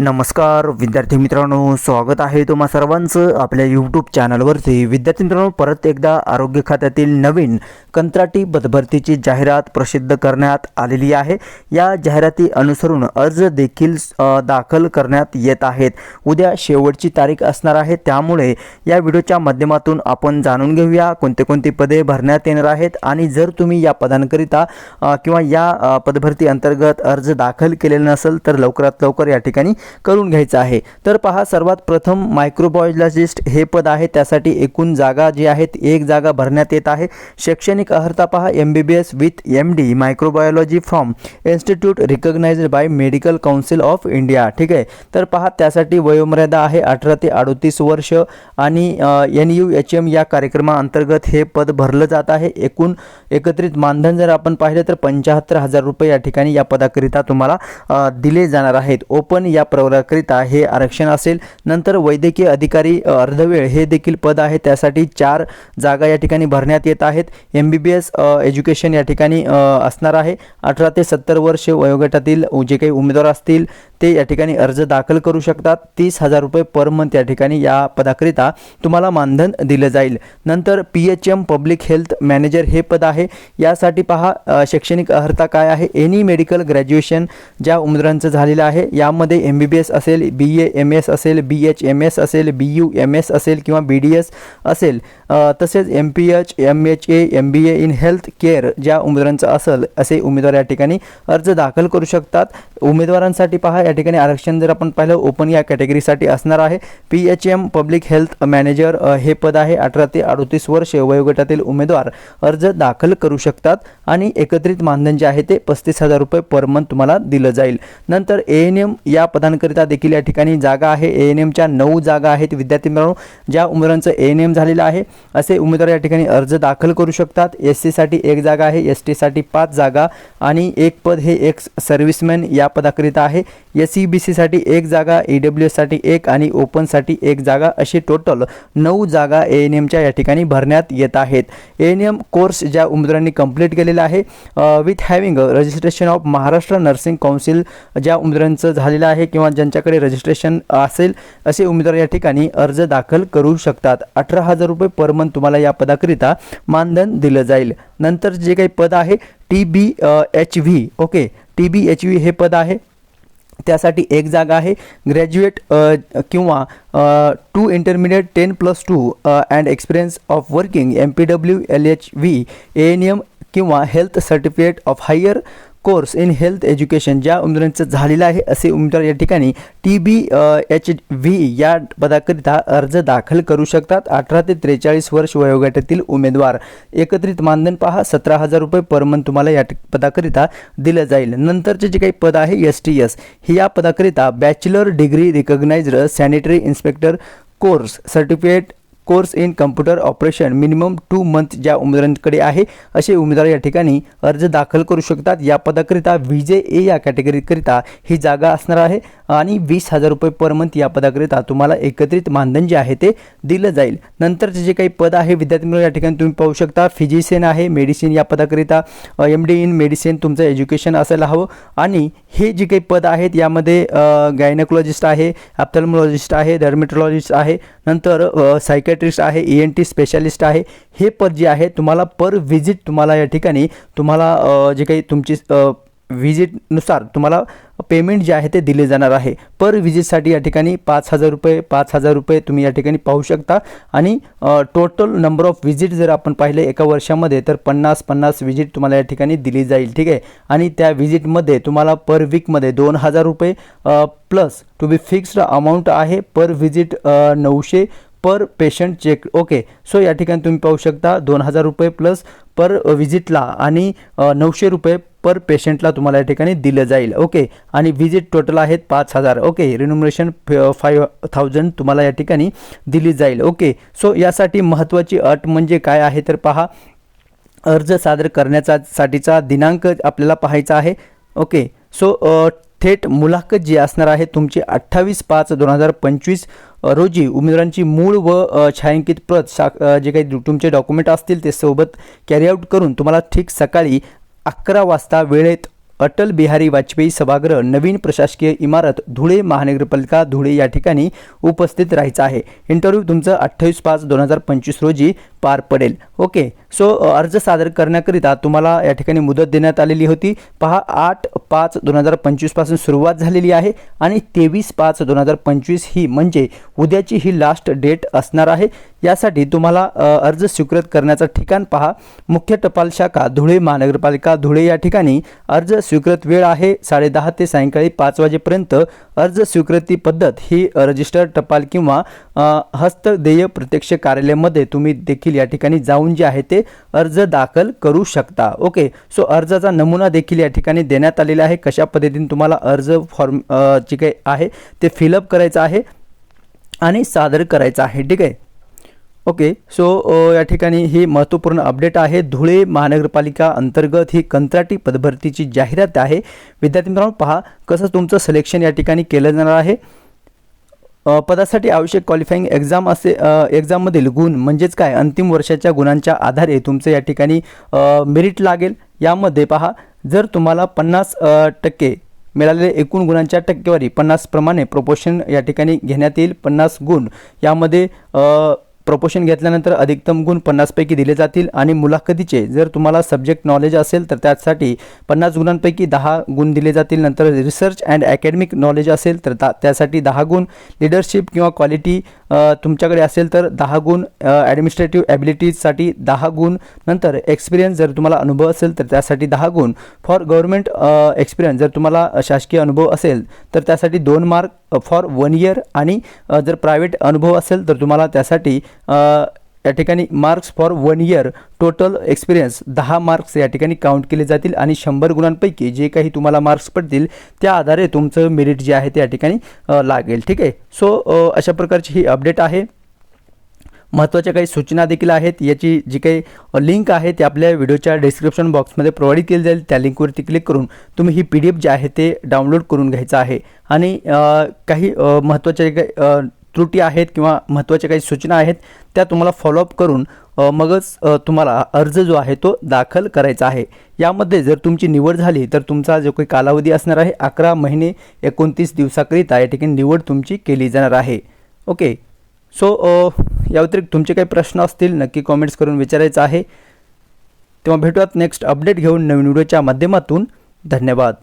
नमस्कार विद्यार्थी मित्रांनो स्वागत आहे तुम्हा सर्वांचं आपल्या यूट्यूब चॅनलवरती विद्यार्थी मित्रांनो परत एकदा आरोग्य खात्यातील नवीन कंत्राटी पदभरतीची जाहिरात प्रसिद्ध करण्यात आलेली आहे. या जाहिराती अनुसरून अर्ज देखील दाखल करण्यात येत आहेत. उद्या शेवटची तारीख असणार आहे. त्यामुळे या व्हिडिओच्या माध्यमातून आपण जाणून घेऊया कोणते कोणती पदे भरण्यात येणार आहेत आणि जर तुम्ही या पदांकरिता किंवा या पदभरती अंतर्गत अर्ज दाखल केलेला नसेल तर लवकरात लवकर या ठिकाणी करून घ्यायचं आहे. तर पहा सर्वात प्रथम मायक्रोबायोलॉजिस्ट हे पद आहे. त्यासाठी एकूण जागा जी आहेत एक जागा भरण्यात येत आहे. शैक्षणिक अर्हता पहा M B B S with M D microbiology from institute recognised by medical council of India ठीक आहे? तर पहा त्यासाठी वयोमर्यादा आहे अठरा ते अडतीस वर्ष आणि एन यू एच एम या कार्यक्रमाअंतर्गत हे पद भरलं जात आहे. एकूण एकत्रित मानधन जर आपण पाहिलं तर पंच्याहत्तर हजार रुपये या ठिकाणी या पदाकरिता तुम्हाला दिले जाणार आहेत. ओपन या प्रवर्गाकरिता हे आरक्षण असेल. नंतर वैद्यकीय अधिकारी अर्धवेळ हे देखील पद आहे. त्यासाठी चार जागा या ठिकाणी भरण्यात येत आहेत. M B B S education या ठिकाणी असणार आहे. अठरा ते सत्तर वर्ष वयोगटातील जे काही उमेदवार असतील ते या ठिकाणी अर्ज दाखल करू शकतात. तीस हजार रुपये पर मंथ या ठिकाणी या पदाकरिता तुम्हाला मानधन दिलं जाईल. नंतर P H M public health manager हे पद आहे. यासाठी पहा शैक्षणिक अर्हता काय आहे? एनी मेडिकल ग्रॅज्युएशन ज्या उमेदवारांचं झालेलं आहे यामध्ये एम बी बी एस असेल बी ए एम एस असेल बी एच एम एस असेल बी यू एम एस असेल किंवा बी डी एस असेल तसेच M P H M H A M B A in health care ज्या उमेदवारांचं असेल असे उमेदवार या ठिकाणी अर्ज दाखल करू शकतात. उमेदवारांसाठी पहा या ठिकाणी आरक्षण जर आपण पाहिलं ओपन या कॅटेगरीसाठी असणार आहे. P H M public health manager हे पद आहे. अठरा ते अडतीस वर्ष वयोगटातील उमेदवार अर्ज दाखल करू शकतात आणि एकत्रित मानधन जे आहे ते पस्तीस हजार रुपये पर मंथ तुम्हाला दिलं जाईल. नंतर ए एन एम या पदांकरिता देखील या ठिकाणी जागा आहे. ए एन एमच्या नऊ जागा आहेत. विद्यार्थी मित्रांनो ज्या उमेदवारांचं ए एन एम झालेलं आहे असे उमेदवार या ठिकाणी अर्ज दाखल करू शकतात. एस सीसाठी एक जागा आहे. एस टीसाठी पाच जागा आणि एक पद हे एक सर्व्हिसमॅन या पदाकरिता आहे. एस सी बी सीसाठी एक जागा ई डब्ल्यू एससाठी एक आणि ओपनसाठी एक जागा अशी टोटल नऊ जागा ए एन एमच्या या ठिकाणी भरण्यात येत आहेत. ए एन एम कोर्स ज्या उमेदवारांनी कंप्लीट केलेला आहे with having registration of Maharashtra nursing council ज्या उमेदवारांचं झालेलं आहे किंवा ज्यांच्याकडे रजिस्ट्रेशन असेल असे उमेदवार या ठिकाणी अर्ज दाखल करू शकतात. अठरा हजार रुपये पर मंथ तुम्हाला या पदाकरिता मानधन दिलं जाईल. नंतर जे काही पद आहे T B H V okay T B H V हे पद आहे. त्यासाठी एक जागा आहे. ग्रॅज्युएट किंवा two intermediate ten plus two and experience of working M P W L H V A N M किंवा health certificate of higher course in health education ज्या उमेदवारांचं झालेलं आहे असे उमेदवार या ठिकाणी टी बी एच व्ही या पदाकरिता अर्ज दाखल करू शकतात. अठरा ते त्रेचाळीस वर्ष वयोगटातील उमेदवार. एकत्रित मानधन पहा सतरा हजार रुपये पर मंथ तुम्हाला या ट- पदाकरिता दिलं जाईल. नंतरचे जे काही पद आहे एस टी एस ही या पदाकरिता bachelor degree recognised sanitary inspector course certificate course in computer operation minimum two month ज्या उमेदवारांकडे आहे असे उमेदवार या ठिकाणी अर्ज दाखल करू शकतात. या पदाकरिता व्ही जे ए या कॅटेगरीकरिता ही जागा असणार आहे आणि वीस हजार रुपये पर मंथ या पदाकरिता तुम्हाला एकत्रित मानधन जे आहे ते दिलं जाईल. नंतरचे जे काही पद आहे विद्यार्थी मित्र या ठिकाणी तुम्ही पाहू शकता फिजिशियन आहे मेडिसिन या पदाकरिता एम डी इन मेडिसिन तुमचं एज्युकेशन असायला हवं आणि हे जे काही पद आहेत यामध्ये गायनकोलॉजिस्ट आहे ॲप्थल्मॉलॉजिस्ट आहे डर्मेटोलॉजिस्ट आहे नंतर सायकॅट्रिस्ट आहे ई एन टी स्पेशालिस्ट आहे. हे पद जे आहे तुम्हाला पर व्हिजिट तुम्हाला या ठिकाणी तुम्हाला जे काही तुमची विजिटनुसार व्हिजिटनुसार तुम्हाला पेमेंट जे आहे ते दिले जाणार आहे. पर विजिटसाठी या ठिकाणी पाच हजार रुपये पाच हजार रुपये तुम्ही या ठिकाणी पाहू शकता. आणि टोटल नंबर ऑफ व्हिजिट जर आपण पाहिले एका वर्षामध्ये तर पन्नास पन्नास व्हिजिट तुम्हाला या ठिकाणी दिली जाईल. ठीक आहे? आणि त्या व्हिजिटमध्ये तुम्हाला पर वीकमध्ये दोन हजार रुपये plus to be fixed amount आहे. पर व्हिजिट नऊशे per patient check okay so या ठिकाणी तुम्ही पाहू शकता दोन हजार रुपये प्लस पर व्हिजिटला आणि नऊशे रुपये पर पेशंटला तुम्हाला या ठिकाणी दिलं जाईल. ओके आणि व्हिजिट टोटल आहेत पाच हजार. ओके रिन्युमरेशन फाईव्ह थाउजंड तुम्हाला या ठिकाणी दिली जाईल. ओके सो यासाठी महत्त्वाची अट म्हणजे काय आहे तर पहा अर्ज सादर करण्याचा साठीचा दिनांक आपल्याला पाहायचा आहे. ओके सो थेट मुलाखत जी असणार आहे तुमची अठ्ठावीस पाच दोन हजार पंचवीस रोजी उमेदवारांची मूळ व छायांकित प्रत शा जे काही तुमचे डॉक्युमेंट असतील ते सोबत कॅरी आऊट करून तुम्हाला ठीक सकाळी अकरा वाजता वेळेत अटल बिहारी वाजपेयी सभागृह नवीन प्रशासकीय इमारत धुळे महानगरपालिका धुळे या ठिकाणी उपस्थित राहायचं आहे. इंटरव्ह्यू तुमचं अठ्ठावीस पाच दोन हजार पंचवीस रोजी पार पडेल. ओके सो अर्ज सादर करण्याकरिता तुम्हाला या ठिकाणी मुदत देण्यात आलेली होती. पहा आठ पाच दोन हजार पंचवीसपासून सुरुवात झालेली आहे आणि तेवीस पाच दोन हजार पंचवीस ही म्हणजे उद्याची ही लास्ट डेट असणार आहे. यासाठी तुम्हाला अर्ज स्वीकृत करण्याचं ठिकाण पहा. मुख्य टपाल शाखा धुळे महानगरपालिका धुळे या ठिकाणी अर्ज स्वीकृत वेळ आहे. साडेदहा ते सायंकाळी पाच वाजेपर्यंत अर्ज स्वीकृती पद्धत ही रजिस्टर टपाल किंवा अ, हस्तदेय प्रत्यक्ष कार्यालयामध्ये तुम्ही देखील या ठिकाणी जाऊन जे आहे ते अर्ज दाखल करू शकता. ओके. सो अर्जाचा नमुना देखील या ठिकाणी देण्यात आलेला आहे. कशा पद्धतीने तुम्हाला अर्ज फॉर्म जे काही आहे ते फिलअप करायचं आहे आणि सादर करायचं आहे. ठीक आहे? ओके सो या ठिकाणी ही महत्त्वपूर्ण अपडेट आहे. धुळे महानगरपालिका अंतर्गत ही कंत्राटी पदभरतीची जाहिरात आहे. विद्यार्थी मित्रांनो पहा कसं तुमचं सिलेक्शन या ठिकाणी केलं जाणार आहे. पदासाठी आवश्यक क्वालिफाईंग एक्झाम असे एक्झाममधील गुण म्हणजेच काय? अंतिम वर्षाच्या गुणांच्या आधारे तुमचं या ठिकाणी मेरिट लागेल. यामध्ये पहा जर तुम्हाला पन्नास टक्के मिळालेले एकूण गुणांच्या टक्केवारी पन्नासप्रमाणे प्रमाणे प्रोपोर्शन या ठिकाणी घेण्यात येईल. पन्नास गुण. यामध्ये प्रपोशन घेतल्यानंतर अधिकतम गुण पन्नासपैकी दिले जातील आणि मुलाखतीचे जर तुम्हाला सब्जेक्ट नॉलेज असेल तर त्यासाठी पन्नास गुणांपैकी दहा गुण दिले जातील. नंतर रिसर्च अँड अकॅडमिक नॉलेज असेल तर ता त्यासाठी दहा गुण. लिडरशिप किंवा क्वालिटी तुमच्याकडे असेल तर दहा गुण. ॲडमिनिस्ट्रेटिव्ह ॲबिलिटीजसाठी दहा गुण. नंतर एक्सपिरियन्स जर तुम्हाला अनुभव असेल तर त्यासाठी दहा गुण. फॉर गव्हर्नमेंट एक्सपिरियन्स जर तुम्हाला शासकीय अनुभव असेल तर त्यासाठी दोन मार्क फॉर वन इयर आणि जर प्रायव्हेट अनुभव असेल तर तुम्हाला त्यासाठी या ठिकाणी marks for one year total experience दहा मार्क्स या ठिकाणी काउंट केले जातील आणि शंभर गुणांपैकी जे काही तुम्हाला मार्क्स पडतील त्या आधारे तुमचं मेरिट जे आहे ते या ठिकाणी लागेल. ठीक आहे? सो अशा प्रकारची ही अपडेट आहे. महत्त्वाच्या काही सूचना देखील आहेत. याची जी काही लिंक आहे ती आपल्या व्हिडिओच्या डिस्क्रिप्शन बॉक्समध्ये प्रोव्हाइड केली जाईल. त्या लिंकवरती क्लिक करून तुम्ही ही पी डी एफ जे आहे ते डाउनलोड करून घ्यायचं आहे. आणि काही महत्त्वाच्या जे काही त्रुटी आहेत किंवा महत्त्वाच्या काही सूचना आहेत त्या तुम्हाला फॉलोअप करून मगच तुम्हाला अर्ज जो आहे तो दाखल करायचा आहे. यामध्ये जर तुमची निवड झाली तर तुमचा जो काही कालावधी असणार आहे अकरा महिने एकोणतीस दिवसाकरिता या ठिकाणी निवड तुमची केली जाणार आहे. ओके? सो या व्यतिरिक्त तुमचे काही प्रश्न असतील नक्की कॉमेंट्स करून विचारायचं आहे. तेव्हा भेटूयात नेक्स्ट अपडेट घेऊन नवीन व्हिडिओच्या माध्यमातून. धन्यवाद.